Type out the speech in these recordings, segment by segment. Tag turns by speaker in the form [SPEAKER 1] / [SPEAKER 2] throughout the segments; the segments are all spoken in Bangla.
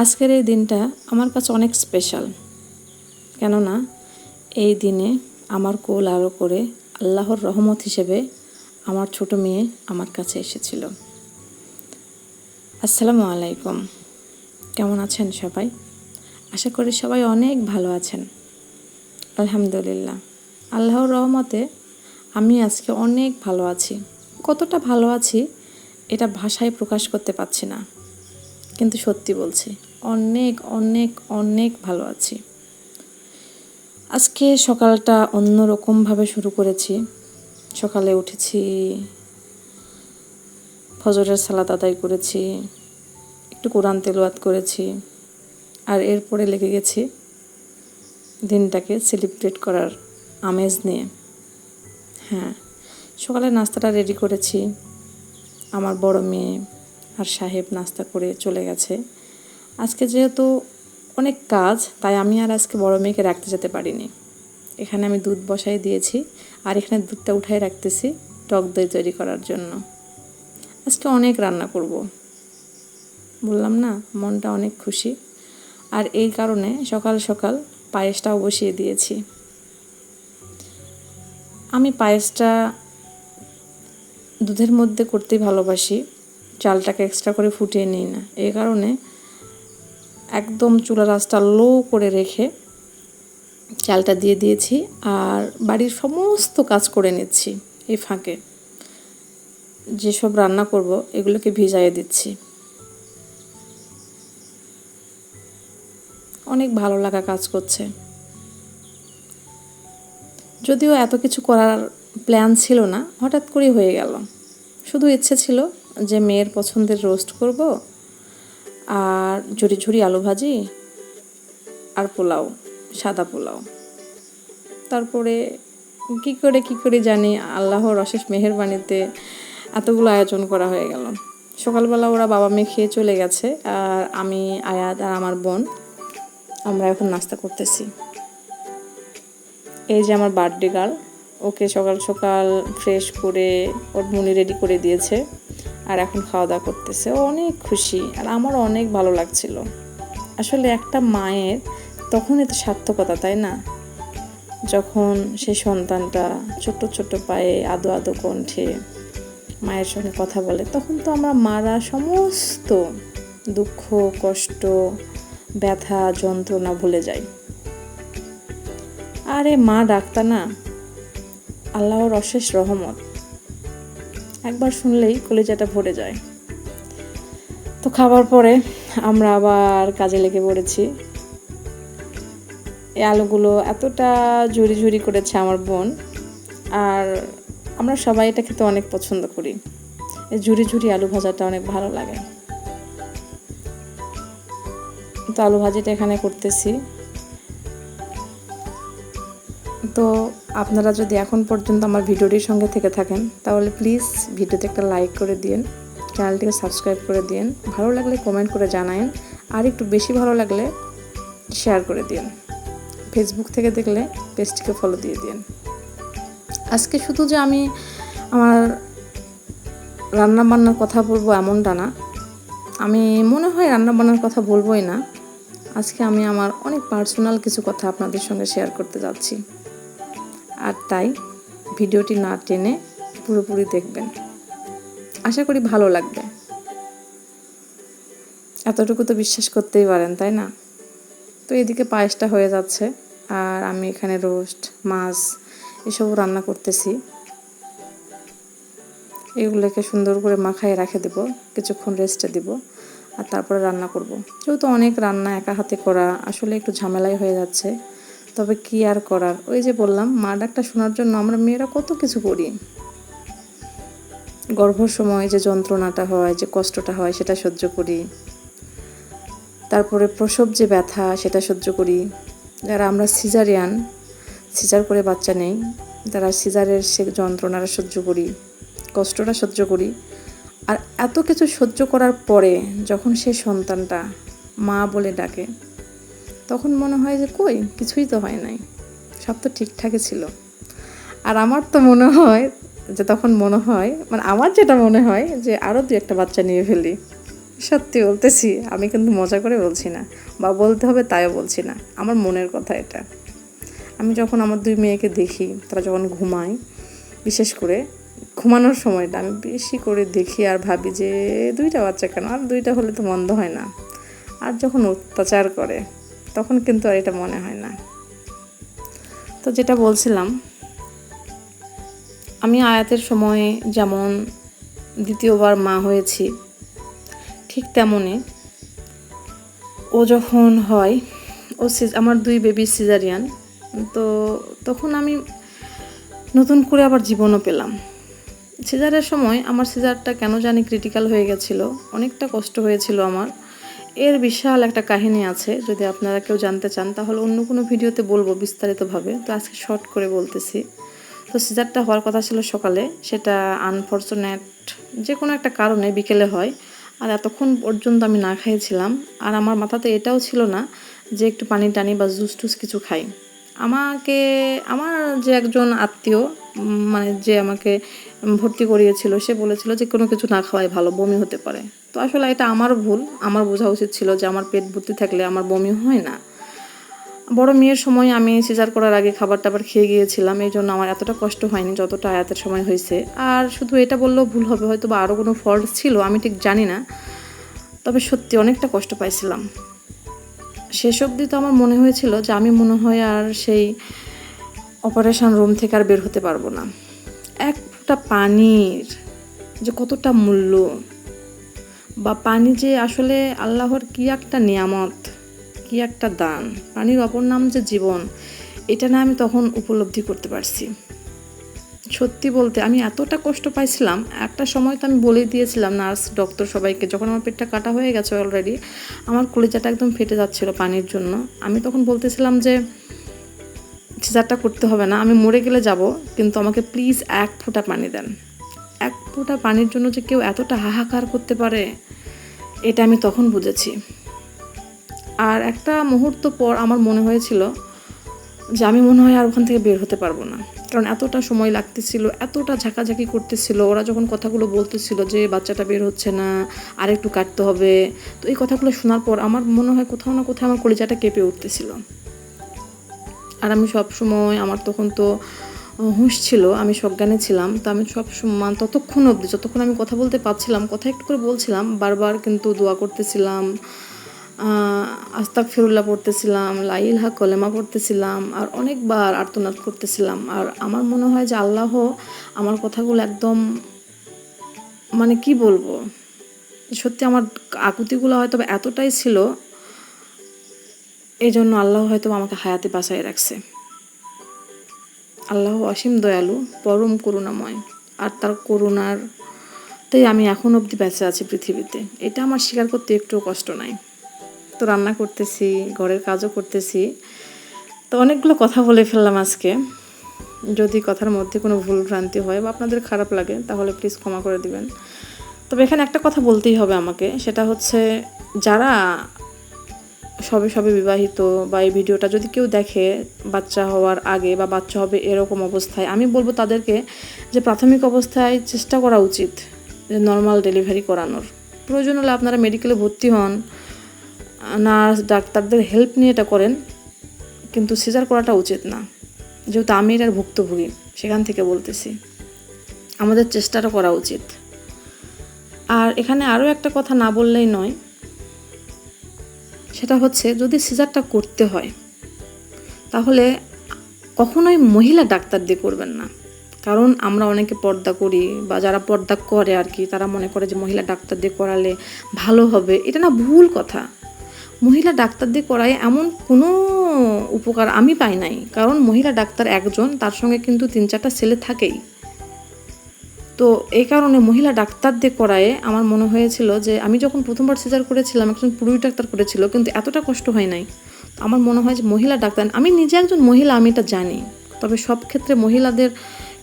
[SPEAKER 1] আজকের এই দিনটা আমার কাছে অনেক স্পেশাল কেননা, এই দিনে আমার কোল আরও করে আল্লাহর রহমত হিসেবে আমার ছোট মেয়ে আমার কাছে এসেছিল। আসসালামু আলাইকুম। কেমন আছেন সবাই? আশা করি সবাই অনেক ভালো আছেন। আলহামদুলিল্লাহ। আল্লাহর রহমতে আমি আজকে অনেক ভালো আছি। কতটা ভালো আছি, এটা ভাষায় প্রকাশ করতে পারছি না। কিন্তু সত্যি বলছি, অনেক অনেক অনেক ভালো আছি। আজকে সকালটা অন্যরকমভাবে শুরু করেছি। সকালে উঠেছি, ফজরের সালাত আদায় করেছি, একটু কোরআন তেলাওয়াত করেছি, আর এরপরে লেগে গেছি দিনটাকে সেলিব্রেট করার আমেজ নিয়ে। হ্যাঁ সকালে নাস্তাটা রেডি করেছি। আমার বড় মেয়ে আর সাহেব নাস্তা করে চলে গেছে। আজকে যেহেতু অনেক কাজ, তাই আমি আর আজকে বড় মেয়েকে রাখতে যেতে পারিনি। এখানে আমি দুধ বসাই দিয়েছি আর এখানে দুধটা উঠাই রাখতেছি টক দই তৈরি করার জন্য। আজকে অনেক রান্না করব। বললাম না, মনটা অনেক খুশি। আর এই কারণে সকাল সকাল পায়েসটাও বসিয়ে দিয়েছি। আমি পায়েসটা দুধের মধ্যে করতেই ভালোবাসি। চালটাকে এক্সট্রা করে ফুটিয়ে নিই না। এই কারণে একদম চুলা রাসটা লো করে রেখে চালটা দিয়ে দিয়েছি আর বাড়ির সমস্ত কাজ করে নিচ্ছি এই ফাঁকে। যেসব রান্না করব এগুলোকে ভিজাইয়ে দিচ্ছি। অনেক ভালো লাগা কাজ করছে। যদিও এত কিছু করার প্ল্যান ছিল না, হঠাৎ করেই হয়ে গেল। শুধু ইচ্ছে ছিল যে মেয়ের পছন্দের রোস্ট করব আর ঝুরি ঝুরি আলু ভাজি আর পোলাও, সাদা পোলাও। তারপরে কি করে কি করে জানি, আল্লাহর অশেষ মেহেরবানিতে এতগুলো আয়োজন করা হয়ে গেল। সকালবেলা ওরা বাবা মেয়ে খেয়ে চলে গেছে আর আমি, আয়াত আর আমার বোন আমরা এখন নাস্তা করতেছি। এই যে আমার বার্থডে গার্ল, ওকে সকাল সকাল ফ্রেশ করে ওর মুনি রেডি করে দিয়েছে। আর এখন খাওয়া দাওয়া করতেছে। অনেক খুশি আর আমারও অনেক ভালো লাগছিল। আসলে একটা মায়ের তখনই তো সার্থকতা, তাই না? যখন সেই সন্তানটা ছোট্ট ছোট্ট পায়ে আদো আদো কণ্ঠে মায়ের সঙ্গে কথা বলে, তখন তো আমরা মারা সমস্ত দুঃখ, কষ্ট, ব্যথা, যন্ত্রণা ভুলে যাই। আরে মা ডাক্তার না, আল্লাহর অশেষ রহমত। একবার শুনলেই কলেজাটা ভরে যায়। তো খাবার পরে আমরা আবার কাজে লেগে পড়েছি। এই আলুগুলো এতটা ঝুরি ঝুরি করেছে আমার বোন। আর আমরা সবাই এটা খেতে অনেক পছন্দ করি। এই ঝুরি ঝুরি আলু ভাজাটা অনেক ভালো লাগে। তো আলু ভাজিটা এখানে করতেছি। তো আপনারা যদি এখন পর্যন্ত আমার ভিডিওটির সঙ্গে থেকে থাকেন, তাহলে প্লিজ ভিডিওতে একটা লাইক করে দিন চ্যানেলটিকে সাবস্ক্রাইব করে দিন ভালো লাগলে কমেন্ট করে জানায়েন, আর একটু বেশি ভালো লাগলে শেয়ার করে দিন ফেসবুক থেকে দেখলে পেজটিকে ফলো দিয়ে দিন আজকে শুধু যে আমি আমার রান্না বান্নার কথা বলব এমনটা না। আমি মনে হয় রান্না বান্নার কথা বলবোই না। আজকে আমি আমার অনেক পার্সোনাল কিছু কথা আপনাদের সঙ্গে শেয়ার করতে যাচ্ছি। আর তাই ভিডিওটি না টেনে পুরোপুরি দেখবেন। আশা করি ভালো লাগবে। এতটুকু তো বিশ্বাস করতেই পারেন, তাই না? তো এদিকে পায়েসটা হয়ে যাচ্ছে আর আমি এখানে রোস্ট, মাছ এসবও রান্না করতেছি। এগুলোকে সুন্দর করে মাখায় রেখে দেব, কিছুক্ষণ রেস্টে দিব আর তারপরে রান্না করব। যেহেতু অনেক রান্না একা হাতে করা, আসলে একটু ঝামেলাই হয়ে যাচ্ছে। তবে কি আর করার? ওই যে বললাম, মা ডাকটা শোনার জন্য আমরা মেয়েরা কত কিছু করি। গর্ভর সময় যে যন্ত্রণাটা হয়, যে কষ্টটা হয়, সেটা সহ্য করি। তারপরে প্রসব যে ব্যথা, সেটা সহ্য করি। যারা আমরা সিজারিয়ান, সিজার করে বাচ্চা নেই, তারা সিজারের সে যন্ত্রণাটা সহ্য করি, কষ্টটা সহ্য করি। আর এত কিছু সহ্য করার পরে যখন সে সন্তানটা মা বলে ডাকে তখন মনে হয় যে কই, কিছুই তো হয় নাই। সব তো ঠিকঠাকই ছিল। আর আমার তো মনে হয় যে তখন মনে হয় মানে আমার যেটা মনে হয় যে আরও দু একটা বাচ্চা নিয়ে ফেলি। সত্যি বলতেছি, আমি কিন্তু মজা করে বলছি না। বা বলতে হবে তাইও বলছি না। আমার মনের কথা এটা। আমি যখন আমার দুই মেয়েকে দেখি, তারা যখন ঘুমায়, বিশেষ করে ঘুমানোর সময়টা আমি বেশি করে দেখি আর ভাবি যে দুইটা বাচ্চা কেন? আর দুইটা হলে তো মন্দ হয় না। আর যখন অত্যাচার করে তখন কিন্তু আর এটা মনে হয় না। তো যেটা বলছিলাম, আমি আয়াতের সময়ে যেমন দ্বিতীয়বার মা হয়েছি, ঠিক তেমনই ও যখন হয়, ও আমার দুই বেবি সিজারিয়ান তো তখন আমি নতুন করে আবার জীবনও পেলাম। সিজারের সময় আমার সিজারটা কেন জানি ক্রিটিক্যাল হয়ে গেছিল, অনেকটা কষ্ট হয়েছিল আমার। এর বিশাল একটা কাহিনী আছে, যদি আপনারা কেউ জানতে চান, তাহলে অন্য কোনো ভিডিওতে বলব বিস্তারিতভাবে। তো আজকে শর্ট করে বলতেছি। তো সিজারটা হওয়ার কথা ছিল সকালে, সেটা আনফর্চুনেট যে কোনো একটা কারণে বিকেলে হয়, আর এতক্ষণ পর্যন্ত আমি না খেয়েছিলাম আর আমার মাথাতে এটাও ছিল না যে একটু পানি টানি বা জুস টুস কিছু খাই। আমাকে, আমার যে একজন আত্মীয় মানে যে আমাকে ভর্তি করিয়েছিল, সে বলেছিল যে কোনো কিছু না খাওয়াই ভালো, বমি হতে পারে। তো আসলে এটা আমার ভুল। আমার বোঝা উচিত ছিল যে আমার পেট ভর্তি থাকলে আমার বমি হয় না। বড় মেয়ের সময় আমি সিজার করার আগে খাবার টাবার খেয়ে গিয়েছিলাম, এই জন্য আমার এতটা কষ্ট হয়নি যতটা আয়াতের সময় হয়েছে। আর শুধু এটা বললেও ভুল হবে, হয়তো বা আরও কোনো ফল্ট ছিল, আমি ঠিক জানি না। তবে সত্যি অনেকটা কষ্ট পাইছিলাম। শেষ অবধি তো আমার মনে হয়েছিল যে আমি মনে হয় আর সেই অপারেশন রুম থেকে আর বের হতে পারব না। একটা পানির যে কতটা মূল্য বা পানি যে আসলে আল্লাহর কি একটা নিয়ামত, কি একটা দান, পানির অপর নাম যে জীবন, এটা না আমি তখন উপলব্ধি করতে পারছি। সত্যি বলতে আমি এতটা কষ্ট পাইছিলাম, একটা সময় তো আমি বলে দিয়েছিলাম নার্স, ডক্টর সবাইকে, যখন আমার পেটটা কাটা হয়ে গেছে অলরেডি আমার কলিজাটা একদম ফেটে যাচ্ছিল পানির জন্য। আমি তখন বলতেছিলাম যে সিজারটা করতে হবে না, আমি মরে গেলে যাব, কিন্তু আমাকে প্লিজ এক ফোঁটা পানি দেন। এক ফোঁটা পানির জন্য যে কেউ এতটা হাহাকার করতে পারে, এটা আমি তখন বুঝেছি। আর একটা মুহূর্ত পর আমার মনে হয়েছিল যে আমি মনে হয় আর ওখান থেকে বের হতে পারব না। কারণ এতটা সময় লাগতেছিল, এতটা ঝাঁকাঝাঁকি করতেছিল, ওরা যখন কথাগুলো বলতেছিল যে বাচ্চাটা বের হচ্ছে না আর একটু কাটতে হবে, তো এই কথাগুলো শোনার পর আমার মনে হয় কোথাও না কোথাও আমার কলিজাটা কেঁপে উঠতেছিল। আর আমি সব সময় আমার তখন তো হুঁশ ছিল, আমি সজ্ঞানে ছিলাম। তো আমি সব সময় ততক্ষণ অবধি, যতক্ষণ আমি কথা বলতে পারছিলাম, কথা একটু করে বলছিলাম, বারবার কিন্তু দোয়া করতেছিলাম আস্তাক ফিরুল্লাহ পড়তেছিলাম লাইলহা কলেমা পড়তেছিলাম, আর অনেকবার আর্তনাদ করতেছিলাম। আর আমার মনে হয় যে আল্লাহ আমার কথাগুলো একদম মানে কি বলব, সত্যি আমার আকুতিগুলো হয়তো এতটাই ছিল এই জন্য আল্লাহ হয়তো আমাকে হায়াতে বাঁচাই রাখছে। আল্লাহ অসীম দয়ালু, পরম করুণাময়। আর তার করুণার তাই আমি এখন অবধি বেঁচে আছি পৃথিবীতে। এটা আমার স্বীকার করতে একটুও কষ্ট নাই। তো রান্না করতেছি, ঘরের কাজও করতেছি। তো অনেকগুলো কথা বলে ফেললাম আজকে। যদি কথার মধ্যে কোনো ভুল ভ্রান্তি হয় বা আপনাদের খারাপ লাগে, তাহলে প্লিজ ক্ষমা করে দিবেন। তবে এখানে একটা কথা বলতেই হবে আমাকে। সেটা হচ্ছে, যারা সবে সবে বিবাহিত বা এই ভিডিওটা যদি কেউ দেখে বাচ্চা হওয়ার আগে বা বাচ্চা হবে এরকম অবস্থায়, আমি বলব তাদেরকে যে প্রাথমিক অবস্থায় চেষ্টা করা উচিত যে নর্মাল ডেলিভারি করানোর। প্রয়োজন হলে আপনারা মেডিকেলে ভর্তি হন নার্স ডাক্তারদের হেল্প নিয়ে এটা করেন, কিন্তু সিজার করাটা উচিত না। যেহেতু আমি এটার ভুক্তভোগী, সেখান থেকে বলতেছি। আমাদের চেষ্টাটা করা উচিত। আর এখানে আরও একটা কথা না বললেই নয় সেটা হচ্ছে যদি সিজারটা করতে হয়, তাহলে কখনোই মহিলা ডাক্তার দিয়ে করবেন না। কারণ আমরা অনেকে পর্দা করি বা যারা পর্দা করে আর কি, তারা মনে করে যে মহিলা ডাক্তার দিয়ে করালে ভালো হবে। এটা না ভুল কথা। মহিলা ডাক্তার দিয়ে করায় এমন কোনো উপকার আমি পাই নাই। কারণ মহিলা ডাক্তার একজন, তার সঙ্গে কিন্তু তিন চারটা ছেলে থাকেই। তো এই কারণে মহিলা ডাক্তারদের করায় আমার মনে হয়েছিল যে আমি যখন প্রথমবার সিজার করেছিলাম, একজন পুরুষ ডাক্তার করেছিল, কিন্তু এতটা কষ্ট হয় নাই। আমার মনে হয় যে মহিলা ডাক্তার, আমি নিজে একজন মহিলা, আমি এটা জানি। তবে সব ক্ষেত্রে মহিলাদের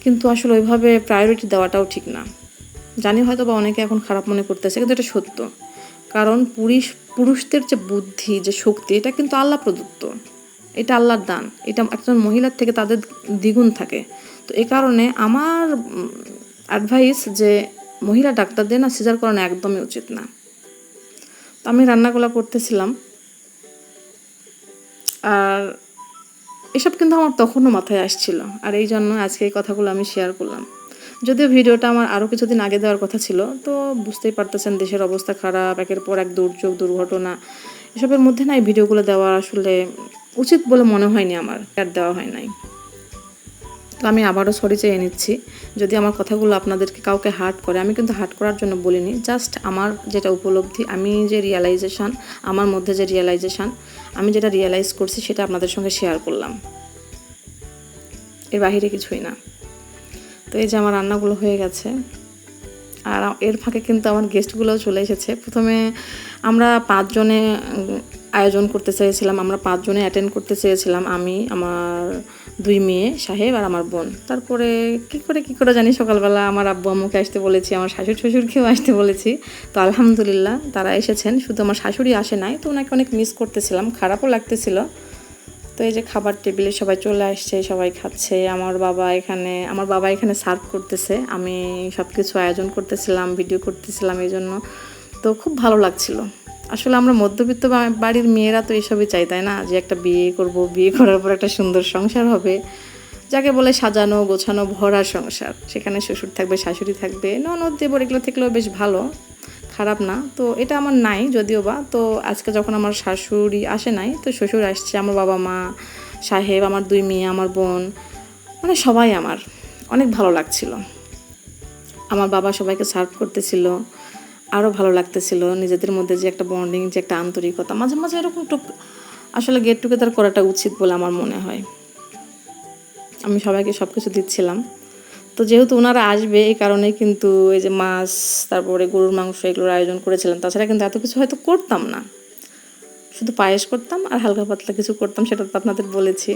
[SPEAKER 1] কিন্তু আসলে ওইভাবে প্রায়োরিটি দেওয়াটাও ঠিক না। জানি হয়তো বা অনেকে এখন খারাপ মনে করতেছে, কিন্তু এটা সত্য। কারণ পুরুষ, পুরুষদের যে বুদ্ধি, যে শক্তি, এটা কিন্তু আল্লাহ প্রদত্ত। এটা আল্লাহর দান। এটা একজন মহিলার থেকে তাদের দ্বিগুণ থাকে। তো এ কারণে আমার অ্যাডভাইস যে মহিলা ডাক্তারদের না সিজার করানো একদমই উচিত না। তো আমি রান্নাগুলো করতেছিলাম। আর এসব কিন্তু আমার তখনও মাথায় আসছিল। আর এই জন্য আজকে এই কথাগুলো আমি শেয়ার করলাম। যদিও ভিডিওটা আমার আরও কিছুদিন আগে দেওয়ার কথা ছিল, তো বুঝতেই পারতেছেন দেশের অবস্থা খারাপ, একের পর এক দুর্যোগ, দুর্ঘটনা। এসবের মধ্যে না এই ভিডিওগুলো দেওয়া আসলে উচিত বলে মনে হয়নি আমার, আর দেওয়া হয় নাই। তো আমি আবারও সরি চেয়ে নিচ্ছি। যদি আমার কথাগুলো আপনাদেরকে কাউকে হার্ট করে, আমি কিন্তু হার্ট করার জন্য বলিনি। জাস্ট আমার যেটা উপলব্ধি, আমি যে রিয়েলাইজেশন আমার মধ্যে যে রিয়েলাইজেশন আমি যেটা রিয়েলাইজ করছি সেটা আপনাদের সঙ্গে শেয়ার করলাম। এর বাহিরে কিছুই না। তো এই যে আমার রান্নাগুলো হয়ে গেছে। আর এর ফাঁকে কিন্তু আমার গেস্টগুলোও চলে এসেছে। প্রথমে আমরা পাঁচজনে আয়োজন করতে চেয়েছিলাম, আমরা পাঁচজনে অ্যাটেন্ড করতে চেয়েছিলাম, আমি, আমার দুই মেয়ে, সাহেব আর আমার বোন। তারপরে কি করে কি করে জানি সকালবেলা আমার আব্বু আম্মুকে আসতে বলেছি, আমার শাশুড়ি শ্বশুরকেও আসতে বলেছি। তো আলহামদুলিল্লাহ তারা এসেছেন, শুধু আমার শাশুড়ি আসে নাই, তো ওনাকে অনেক মিস করতেছিলাম, খারাপও লাগতেছিল। তো এই যে খাবার টেবিলে সবাই চলে আসছে, সবাই খাচ্ছে, আমার বাবা এখানে, আমার বাবা এখানে সার্ভ করতেছে, আমি সব কিছু আয়োজন করতেছিলাম ভিডিও করতেছিলাম এই জন্য। তো খুব ভালো লাগছিল। আসলে আমরা মধ্যবিত্ত বাড়ির মেয়েরা তো এসবই চাই, তাই না? যে একটা বিয়ে করব, বিয়ে করার পর একটা সুন্দর সংসার হবে। যাকে বলে সাজানো, গোছানো, ভরা সংসার। সেখানে শ্বশুর থাকবে, শাশুড়ি থাকবে, ননদ, দেবর এগুলো থাকলেও বেশ ভালো। খারাপ না। তো এটা আমার নাই যদিও বা। তো আজকে যখন আমার শাশুড়ি আসে নাই, তো শ্বশুর আসছে আমার বাবা মা, সাহেব, আমার দুই মেয়ে, আমার বোন মানে সবাই আমার। অনেক ভালো লাগছিল। আমার বাবা সবাইকে সার্ভ করতেছিল। আরও ভালো লাগতেছিল। নিজেদের মধ্যে যে একটা বন্ডিং যে একটা আন্তরিকতা। মাঝে মাঝে এরকম টুক আসলে গেট টুগেদার করাটা উচিত বলে আমার মনে হয়। আমি সবাইকে সব কিছু দিচ্ছিলাম। তো যেহেতু ওনারা আসবে, এই কারণে কিন্তু এই যে মাছ, তারপরে গরুর মাংস এগুলোর আয়োজন করেছিলাম। তাছাড়া কিন্তু এত কিছু হয়তো করতাম না। শুধু পায়েস করতাম আর হালকা পাতলা কিছু করতাম, সেটা তো আপনাদের বলেছি।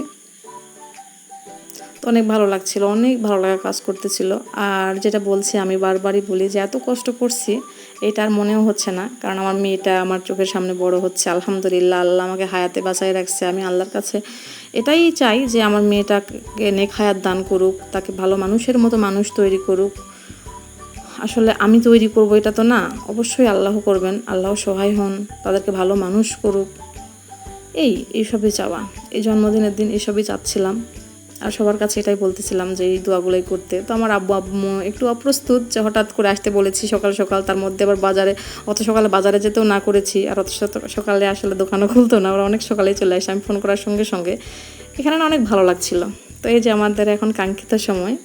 [SPEAKER 1] তো অনেক ভালো লাগছিল, অনেক ভালো লাগা কাজ করতেছিল। আর যেটা বলছি, আমি বারবারই বলি যে এত কষ্ট করছি, এটা আর মনেও হচ্ছে না। কারণ আমার মেয়েটা আমার চোখের সামনে বড় হচ্ছে, আলহামদুলিল্লাহ, আল্লাহ আমাকে হায়াতে বাঁচাই রাখছে। আমি আল্লাহর কাছে এটাই চাই যে আমার মেয়েটাকে নেক হায়াত দান করুক, তাকে ভালো মানুষের মতো মানুষ তৈরি করুক। আসলে আমি তৈরি করব এটা তো না, অবশ্যই আল্লাহ করবেন, আল্লাহ সহায় হন, তাদেরকে ভালো মানুষ করুক। এই, এইসবই চাওয়া। এই জন্মদিনের দিন এসবই চাচ্ছিলাম। আর সবার কাছে এটাই বলতেছিলাম যে এই দোয়াগুলোই করতে। তো আমার আব্বু আব্বু একটু অপ্রস্তুত যে হঠাৎ করে আসতে বলেছি সকাল সকাল, তার মধ্যে আবার বাজারে, অত সকালে বাজারে যেতেও না করেছি আর অত সকালে আসলে দোকানও খুলতো না, ওরা অনেক সকালেই চলে আসে, আমি ফোন করার সঙ্গে সঙ্গে। এখানে অনেক ভালো লাগছিল। তো এই যে আমাদের এখন কাঙ্ক্ষিত সময়,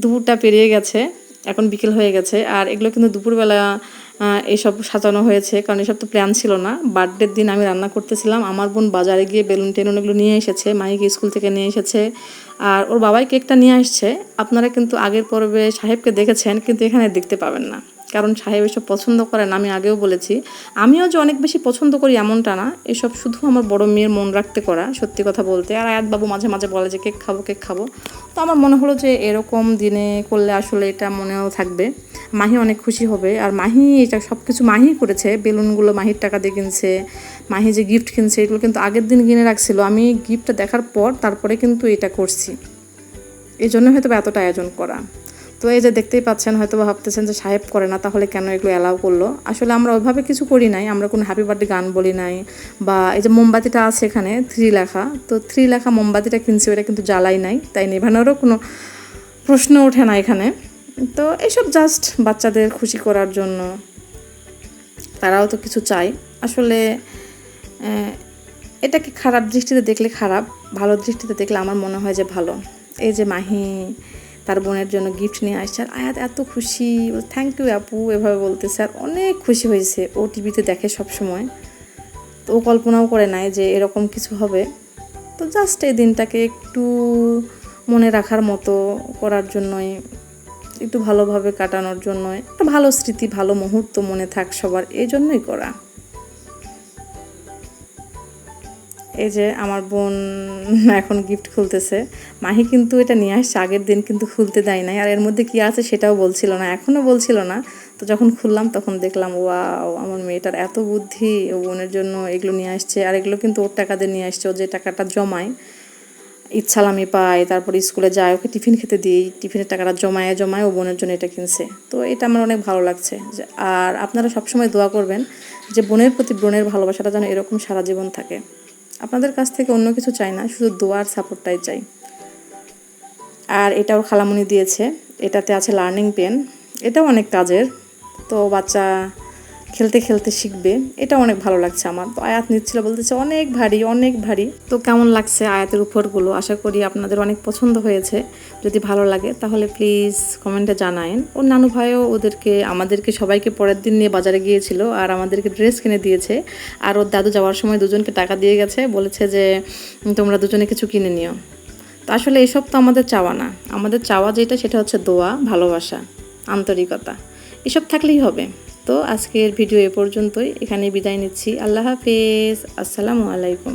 [SPEAKER 1] দুপুরটা পেরিয়ে গেছে, এখন বিকেল হয়ে গেছে, আর এগুলো কিন্তু দুপুরবেলা আহ, এইসব সাজানো হয়েছে কারণ এসব তো প্ল্যান ছিল না। বার্থডের দিন আমি রান্না করতেছিলাম আমার বোন বাজারে গিয়ে বেলুন টেলুন এগুলো নিয়ে এসেছে মাইকে স্কুল থেকে নিয়ে এসেছে। আর ওর বাবাই কেকটা নিয়ে আসছে। আপনারা কিন্তু আগের পর্বে সাহেবকে দেখেছেন কিন্তু এখানে দেখতে পাবেন না। কারণ সাহেব এসব পছন্দ করেন আমি আগেও বলেছি। আমিও যে অনেক বেশি পছন্দ করি এমনটা না এসব শুধু আমার বড় মেয়ের মন রাখতে করা সত্যি কথা বলতে। আর আয়াত বাবু মাঝে মাঝে বলে যে কেক খাব কেক খাব। তো আমার মনে হলো যে এরকম দিনে করলে আসলে এটা মনেও থাকবে। মাহি অনেক খুশি হবে। আর মাহি এটা সব কিছু মাহি করেছে। বেলুনগুলো মাহির টাকা দিয়ে কিনছে। মাহি যে গিফট কিনছে, এগুলো কিন্তু আগের দিন কিনে রাখছিল। আমি গিফটটা দেখার পর তারপরে কিন্তু এটা করছি। এই জন্য হয়তো এতটা আয়োজন করা। তো এই যে দেখতেই পাচ্ছেন, হয়তো ভাবতেছেন যে সাহেব করে না, তাহলে কেন এগুলো অ্যালাউ করল? আসলে আমরা ওইভাবে কিছু করি নাই। আমরা কোনো হ্যাপি বার্থডে গান বলি নাই। বা এই যে মোমবাতিটা আছে এখানে থ্রি লেখা তো থ্রি লেখা মোমবাতিটা কিনছি ওটা কিন্তু জ্বালাই নাই। তাই নেভানোরও কোনো প্রশ্ন ওঠে না এখানে। তো এইসব জাস্ট বাচ্চাদের খুশি করার জন্য। তারাও তো কিছু চায়। আসলে এটাকে খারাপ দৃষ্টিতে দেখলে খারাপ, ভালো দৃষ্টিতে দেখলে আমার মনে হয় যে ভালো। এই যে মাহি তার বোনের জন্য গিফট নিয়ে আসছে, আর আয়াত এত খুশি থ্যাংক ইউ আপু এভাবে বলতেছে, আর অনেক খুশি হয়েছে। ও টিভিতে দেখে সব সময় তো ও কল্পনাও করে নাই যে এরকম কিছু হবে। তো জাস্ট এই দিনটাকে একটু মনে রাখার মতো করার জন্যই একটু ভালোভাবে কাটানোর জন্য একটা ভালো স্মৃতি, ভালো মুহূর্ত মনে থাক সবার, এই জন্যই করা। এই যে আমার বোন এখন গিফট খুলতেছে। মাহি কিন্তু এটা নিয়ে আসছে, আগের দিন কিন্তু খুলতে দেয় নাই। আর এর মধ্যে কি আছে সেটাও বলছিল না এখনও বলছিল না। তো যখন খুললাম তখন দেখলাম, ওয়াও, আমার মেয়েটার এত বুদ্ধি, ও বোনের জন্য এগুলো নিয়ে আসছে। আর এগুলো কিন্তু ওর টাকা দিয়ে নিয়ে আসছে, ও যে টাকাটা জমায় ইচ্ছালামি পায়, তারপরে স্কুলে যায়, ওকে টিফিন খেতে দিই, টিফিনের টাকাটা জমায়ে জমায় ও বোনের জন্য এটা কিনছে। তো এটা আমার অনেক ভালো লাগছে আর আপনারা সবসময় দোয়া করবেন যে বোনের প্রতি বোনের ভালোবাসাটা যেন এরকম সারা জীবন থাকে। আপনাদের কাছ থেকে অন্য কিছু চাই না, শুধু দোয়ার সাপোর্টটাই চাই। আর এটাও খালামুনি দিয়েছে, এটাতে আছে লার্নিং পেন এটাও অনেক কাজের। তো বাচ্চা খেলতে খেলতে শিখবে। এটা অনেক ভালো লাগছে আমার। তো আয়াত নিচ্ছিল বলতেছে, অনেক ভারী অনেক ভারী। তো কেমন লাগছে আয়াতের উপরগুলো? আশা করি আপনাদের অনেক পছন্দ হয়েছে। যদি ভালো লাগে, তাহলে প্লিজ কমেন্টে জানায়েন। ওর নানু ভাইও ওদেরকে, আমাদেরকে সবাইকে পরের দিন নিয়ে বাজারে গিয়েছিল আর আমাদেরকে ড্রেস কিনে দিয়েছে। আর ওর দাদু যাওয়ার সময় দুজনকে টাকা দিয়ে গেছে। বলেছে যে, তোমরা দুজনে কিছু কিনে নিও। তো আসলে এসব তো আমাদের চাওয়া না। আমাদের চাওয়া যেটা, সেটা হচ্ছে দোয়া, ভালোবাসা, আন্তরিকতা। এসব থাকলেই হবে। তো আজকের ভিডিও এ পর্যন্তই। এখানে বিদায় নিচ্ছি। আল্লাহ হাফেজ। আসসালামু আলাইকুম।